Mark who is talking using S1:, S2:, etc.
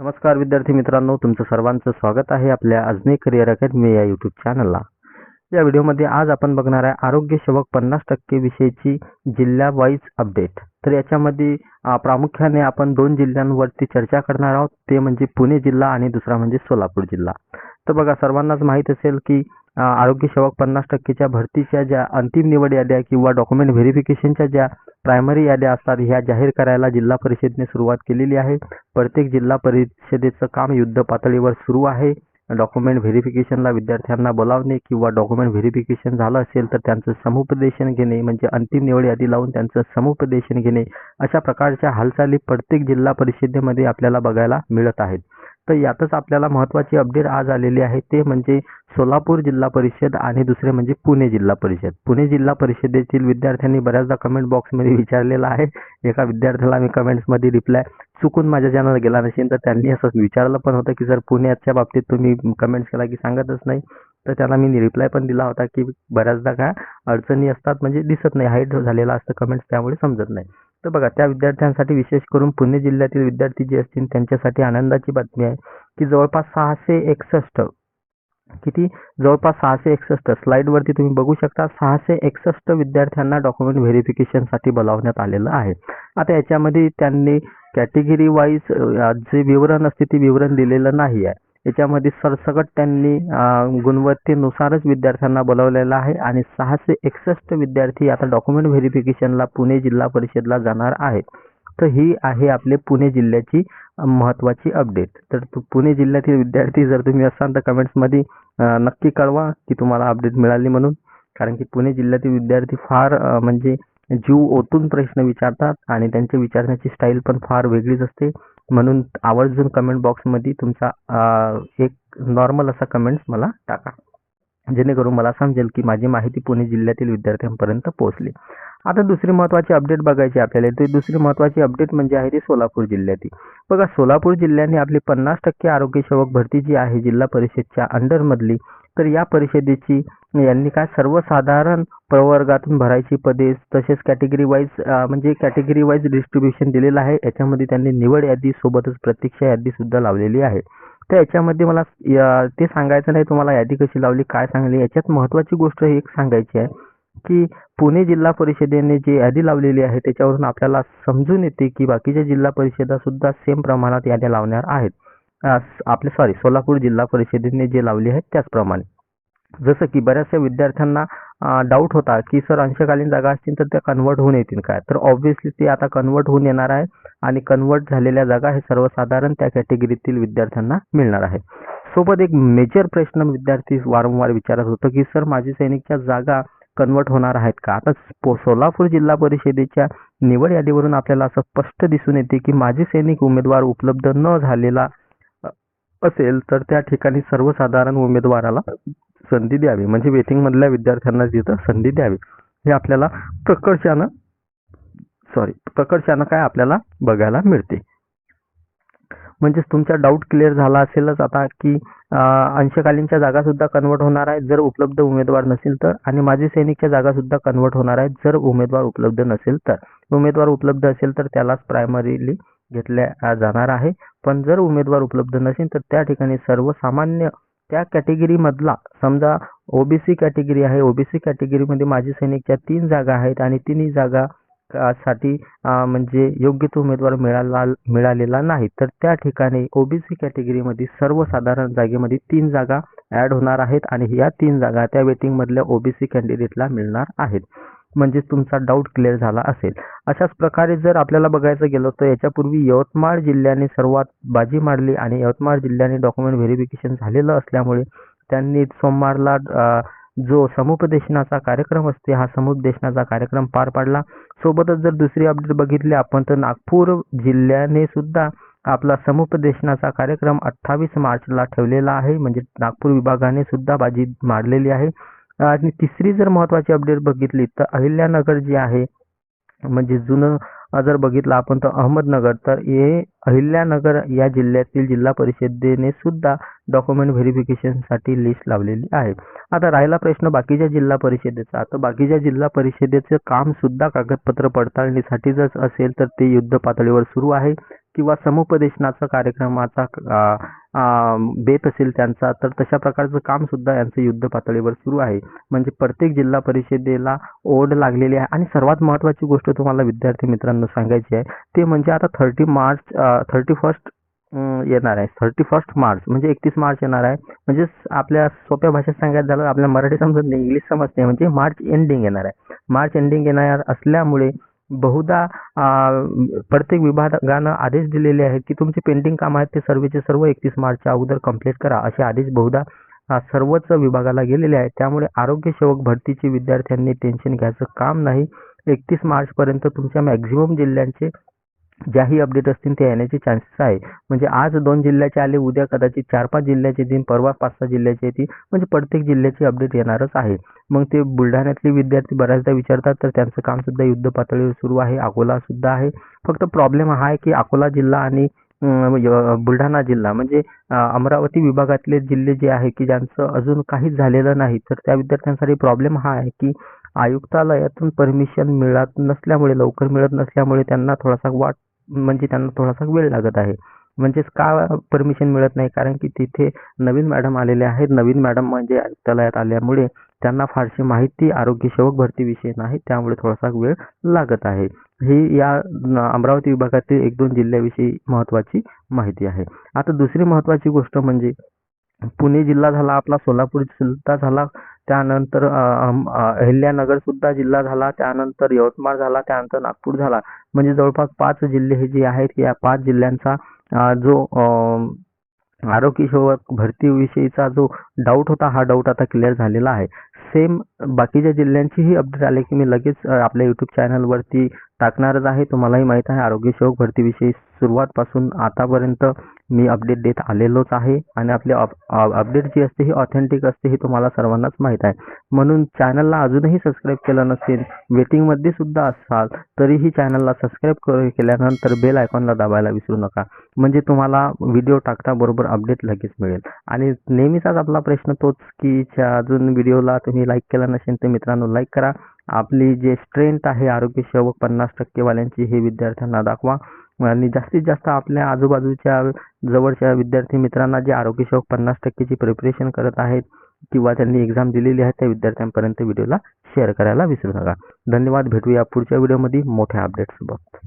S1: नमस्कार विद्यार्थी मित्रांनो तुमचं सर्वांचं स्वागत आहे आपल्या अजनी करिअर अकॅडमी या यूट्यूब चॅनलला या व्हिडिओमध्ये आज आपण बघणार आहे आरोग्य सेवक पन्नास टक्के विषयीची जिल्ह्या वाईज अपडेट तर याच्यामध्ये प्रामुख्याने आपण दोन जिल्ह्यांवरती चर्चा करणार आहोत. ते म्हणजे पुणे जिल्हा आणि दुसरा म्हणजे सोलापूर जिल्हा. तर बघा सर्वांनाच माहीत असेल की आरोग्यसेवक आरोग्य सेवक पन्नास टक्केच्या भरतीच्या ज्या अंतिम निवड याद्या किंवा डॉक्युमेंट व्हेरिफिकेशनच्या ज्या प्रायमरी याद्या असतात ह्या जाहीर करायला जिल्हा परिषदेने सुरुवात केलेली आहे. प्रत्येक जिल्हा परिषदेचं काम युद्ध पातळीवर सुरू आहे. डॉक्युमेंट व्हेरिफिकेशनला विद्यार्थ्यांना बोलावणे किंवा डॉक्युमेंट व्हेरिफिकेशन झालं असेल तर त्यांचं समुपदेशन घेणे म्हणजे अंतिम निवड यादी लावून त्यांचं समुपदेशन घेणे अशा प्रकारच्या हालचाली प्रत्येक जिल्हा परिषदेमध्ये आपल्याला बघायला मिळत आहेत. तर यातच आपल्याला महत्त्वाची अपडेट आज आलेली आहे. ते म्हणजे सोलापूर जिल्हा परिषद आणि दुसरे म्हणजे पुणे जिल्हा परिषद. पुणे जिल्हा परिषदेतील विद्यार्थ्यांनी बऱ्याचदा कमेंट बॉक्समध्ये विचारलेला आहे. एका विद्यार्थ्याला मी कमेंट्समध्ये रिप्लाय चुकून माझ्या चॅनल गेला नसेल तर त्यांनी असं विचारलं पण होतं की जर पुण्याच्या बाबतीत तुम्ही कमेंट्स केला की सांगतच नाही तर त्याला मी रिप्लाय पण दिला होता की बऱ्याचदा काय अडचणी असतात म्हणजे दिसत नाही. हाईट झालेला असतं कमेंट्स त्यामुळे समजत नाही. तर बघा त्या विद्यार्थ्यांसाठी विशेष करून पुणे जिल्ह्यातील विद्यार्थी जे असतील त्यांच्यासाठी आनंदाची बातमी आहे की जवळपास सहाशे एकसष्ट किती? जवळपास सहाशे एकसष्ट. स्लाईडवरती तुम्ही बघू शकता सहाशे एकसष्ट विद्यार्थ्यांना डॉक्युमेंट व्हेरिफिकेशनसाठी बोलावण्यात आलेलं आहे. आता याच्यामध्ये त्यांनी कॅटेगरी वाईज जे विवरण असते ते विवरण दिलेलं नाही आहे. याच्यामध्ये सरसकट त्यांनी गुणवत्तेनुसारच विद्यार्थ्यांना बोलावलेलं आहे आणि सहाशे एकसष्ट विद्यार्थी आता डॉक्युमेंट व्हेरिफिकेशनला पुणे जिल्हा परिषदला जाणार आहेत. तर ही आहे आपले पुणे जिल्ह्याची महत्त्वाची अपडेट तर पुणे जिल्ह्यातील विद्यार्थी जर तुम्ही असाल तर कमेंट्समध्ये नक्की कळवा की तुम्हाला अपडेट मिळाली म्हणून. कारण की पुणे जिल्ह्यातील विद्यार्थी फार म्हणजे जीव ओतून प्रश्न विचारतात आणि त्यांच्या विचारण्याची स्टाईल पण फार वेगळीच असते. म्हणून आवर्जून कमेंट बॉक्समध्ये तुमचा एक नॉर्मल असा कमेंट्स मला टाका. जेणेकरून मला समजेल की माझी माहिती पुणे जिल्ह्यातील विद्यार्थ्यांपर्यंत पोहोचली. आता दुसरी महत्त्वाची अपडेट बघायची आपल्याला. ते दुसरी महत्त्वाची अपडेट म्हणजे आहे ती सोलापूर जिल्ह्यातील बघा सोलापूर जिल्ह्याने आपली पन्नास टक्के आरोग्य सेवक भरती जी आहे जिल्हा परिषदच्या अंडरमधली तर या परिषदेची यांनी काय सर्वसाधारण प्रवर्गातून भरायची पदे तसेच कॅटेगरी वाईज म्हणजे कॅटेगरी वाईज डिस्ट्रीब्युशन दिलेलं आहे. याच्यामध्ये त्यांनी निवड यादी सोबतच प्रतीक्षा यादी सुद्धा लावलेली आहे. तर याच्यामध्ये मला या- ते सांगायचं नाही तुम्हाला यादी कशी लावली काय सांगली याच्यात महत्त्वाची गोष्ट एक सांगायची आहे की पुणे जिल्हा परिषदेने जी यादी लावलेली आहे त्याच्यावरून आपल्याला समजून येते की बाकीच्या जिल्हा परिषदा सुद्धा सेम प्रमाणात याद्या लावणार आहेत. आपले सॉरी सोलापूर जिल्हा परिषदेने जे लावली आहेत त्याचप्रमाणे. जसं की बऱ्याचशा विद्यार्थ्यांना डाऊट होता की सर अंशकालीन जागा असतील तर त्या कन्वर्ट होऊन येतील काय? तर ऑब्व्हियसली ते आता कन्वर्ट होऊन येणार आहे आणि कन्वर्ट झालेल्या जागा हे सर्वसाधारण त्या कॅटेगरीतील विद्यार्थ्यांना मिळणार आहे. सोबत एक मेजर प्रश्न विद्यार्थी वारंवार विचारत होतं की सर माजी सैनिकच्या जागा कन्वर्ट होणार आहेत का? आता सोलापूर जिल्हा परिषदेच्या निवड यादीवरून आपल्याला असं स्पष्ट दिसून येते की माजी सैनिक उमेदवार उपलब्ध न झालेला असेल तर त्या ठिकाणी सर्वसाधारण उमेदवाराला संधी द्यावी. म्हणजे वेटिंगमधल्या विद्यार्थ्यांना तिथं संधी द्यावी. हे आपल्याला प्रकर्षानं सॉरी प्रकर्षानं काय आपल्याला बघायला मिळते. म्हणजेच तुमचा डाऊट क्लिअर झाला असेलच आता की अंशकालीनच्या जागा सुद्धा कन्वर्ट होणार आहेत जर उपलब्ध उमेदवार नसेल तर. आणि माजी सैनिकच्या जागा सुद्धा कन्वर्ट होणार आहेत जर उमेदवार उपलब्ध नसेल तर. उमेदवार उपलब्ध असेल तर त्यालाच प्रायमरीली घेतल्या जाणार आहे. पण जर उमेदवार उपलब्ध नसेल तर त्या ठिकाणी सर्वसामान्य त्या कॅटेगरीमधला समजा ओ समजा ओबीसी कॅटेगरी आहे. ओबीसी कॅटेगरीमध्ये माजी सैनिकच्या तीन जागा आहेत आणि तिन्ही जागा साठी म्हणजे योग्य तो उमेदवार मिळाला मिळालेला नाही. तर त्या ठिकाणी ओबीसी कॅटेगरीमध्ये सर्वसाधारण जागेमध्ये तीन जागा ॲड होणार आहेत आणि या तीन जागा त्या वेटिंगमधल्या ओ बी ओबीसी कॅन्डिडेटला मिळणार आहेत. म्हणजे तुमचा डाऊट क्लिअर झाला असेल. अशाच प्रकारे जर आपल्याला बघायचं गेलं तर याच्यापूर्वी यवतमाळ जिल्ह्याने सर्वात बाजी मारली आणि यवतमाळ जिल्ह्याने डॉक्युमेंट व्हेरिफिकेशन झालेलं असल्यामुळे त्यांनी सोमवारला जो समुपदेशनाचा कार्यक्रम असते हा समुपदेशनाचा कार्यक्रम पार पाडला. सोबतच जर दुसरी अपडेट बघितली आपण तर नागपूर जिल्ह्याने सुद्धा आपला समुपदेशनाचा कार्यक्रम अठ्ठावीस मार्चला ठेवलेला आहे. म्हणजे नागपूर विभागाने सुद्धा बाजी मारलेली आहे. आणि तिसरी जर महत्त्वाची अपडेट बघितली तर अहिल्यानगर जे आहे म्हणजे जुनं जर बघितलं आपण तर अहमदनगर तर हे अहिल्यानगर या जिल्ह्यातील जिल्हा परिषदेने सुद्धा डॉक्युमेंट व्हेरिफिकेशनसाठी लिस्ट लावलेली आहे. आता राहिला प्रश्न बाकीच्या जिल्हा परिषदेचा. तर बाकीच्या जिल्हा परिषदेचं काम सुद्धा कागदपत्र पडताळणीसाठी जर असेल तर ते युद्ध पातळीवर सुरू आहे किंवा समुपदेशनाचा कार्यक्रमाचा देत बेत असेल त्यांचा तर तशा प्रकारचं काम सुद्धा यांचं युद्ध पातळीवर सुरू आहे. म्हणजे प्रत्येक जिल्हा परिषदेला ओढ लागलेली आहे. आणि सर्वात महत्त्वाची गोष्ट तुम्हाला विद्यार्थी मित्रांनो सांगायची आहे ते म्हणजे आता थर्टी मार्च थर्टी फर्स्ट येणार आहे. थर्टी फर्स्ट मार्च म्हणजे एकतीस मार्च येणार आहे. म्हणजे आपल्या सोप्या भाषेत सांगायचं झालं आपल्या मराठी समजत नाही इंग्लिश समजते म्हणजे मार्च एंडिंग येणार आहे. मार्च एंडिंग येणार असल्यामुळे बहुधा प्रत्येक विभागानं आदेश दिलेले आहेत की तुमचे पेंटिंग काम आहेत ते सर्वचे सर्व एकतीस मार्चच्या अगोदर कंप्लीट करा असे आदेश बहुधा सर्वच विभागाला गेलेले आहेत. त्यामुळे आरोग्यसेवक भरतीचे भरतीची विद्यार्थ्यांनी टेन्शन घ्यायचं काम नाही. एकतीस मार्चपर्यंत तुमच्या मॅक्झिमम जिल्ह्यांचे ज्याही अपडेट असतील ते येण्याचे चान्सेस आहे. म्हणजे आज दोन जिल्ह्याचे आले उद्या कदाचित चार पाच जिल्ह्याचे येतील परवा पाच सहा जिल्ह्याचे येतील. म्हणजे प्रत्येक जिल्ह्याची अपडेट येणारच आहे. मग ते बुलढाण्यातले विद्यार्थी बऱ्याचदा विचारतात तर त्यांचं काम सुद्धा युद्ध पातळीवर सुरू आहे अकोला सुद्धा आहे. फक्त प्रॉब्लेम हा आहे की अकोला जिल्हा आणि बुलढाणा जिल्हा म्हणजे अमरावती विभागातले जिल्हे जे आहे की ज्यांचं अजून काहीच झालेलं नाही तर त्या विद्यार्थ्यांसाठी प्रॉब्लेम हा आहे की आयुक्तालयातून परमिशन मिळत नसल्यामुळे लवकर मिळत नसल्यामुळे त्यांना थोडासा वाट म्हणजे त्यांना थोडासा वेळ लागत आहे. म्हणजेच का परमिशन मिळत नाही? कारण की तिथे नवीन मॅडम आलेले आहेत. नवीन मॅडम म्हणजे आयुक्तालयात आल्यामुळे त्यांना फारशी माहिती आरोग्य सेवक भरतीविषयी नाही. त्यामुळे थोडासा वेळ लागत आहे. ही या अमरावती विभागातील एक दोन जिल्ह्याविषयी महत्त्वाची माहिती आहे. आता दुसरी महत्त्वाची गोष्ट म्हणजे पुणे जिल्हा झाला आपला सोलापूर जिल्हा झाला त्यानंतर अहिल्यानगर सुद्धा जिल्हा झाला त्यानंतर यवतमाळ झाला त्यानंतर नागपूर झाला. म्हणजे जवळपास पाच जिल्हे हे जे आहेत या पाच जिल्ह्यांचा जो आरोग्य सेवक भरतीविषयीचा जो डाऊट होता हा डाऊट आता क्लिअर झालेला आहे. सेम बाकीच्या जिल्ह्यांचीही अपडेट आले की मी लगेच आपल्या यूट्यूब चॅनलवरती टाकणारच आहे. तुम्हालाही माहीत आहे आरोग्य सेवक भरतीविषयी सुरुवातपासून आतापर्यंत मी अपडेट देत आलेलोच आहे आणि आपली अपडेट जी असते ही ऑथेंटिक असते हे तुम्हाला सर्वांनाच माहीत आहे. म्हणून चॅनलला अजूनही सबस्क्राईब केलं नसेल वेटिंगमध्ये सुद्धा असाल तरीही चॅनलला सबस्क्राईब केल्यानंतर बेल आयकॉनला दाबायला विसरू नका. म्हणजे तुम्हाला व्हिडिओ टाकता बरोबर अपडेट लगेच मिळेल. आणि नेहमीचाच आपला प्रश्न तोच की च्या अजून व्हिडिओला तुम्ही लाईक केला नसेल तर मित्रांनो लाईक करा. आपली जे स्ट्रेंथ आहे आरोग्यसेवक पन्नास टक्केवाल्यांची हे विद्यार्थ्यांना दाखवा. आणि जास्तीत जास्त आपल्या आजूबाजूच्या जवळच्या विद्यार्थी मित्रांना जे आरोग्य सेवक पन्नास टक्केची प्रिपरेशन करत आहेत किंवा त्यांनी एक्झाम दिलेली आहे त्या विद्यार्थ्यांपर्यंत व्हिडिओला शेअर करायला विसरू नका. धन्यवाद. भेटूया पुढच्या व्हिडिओमध्ये मोठ्या अपडेट्ससोबत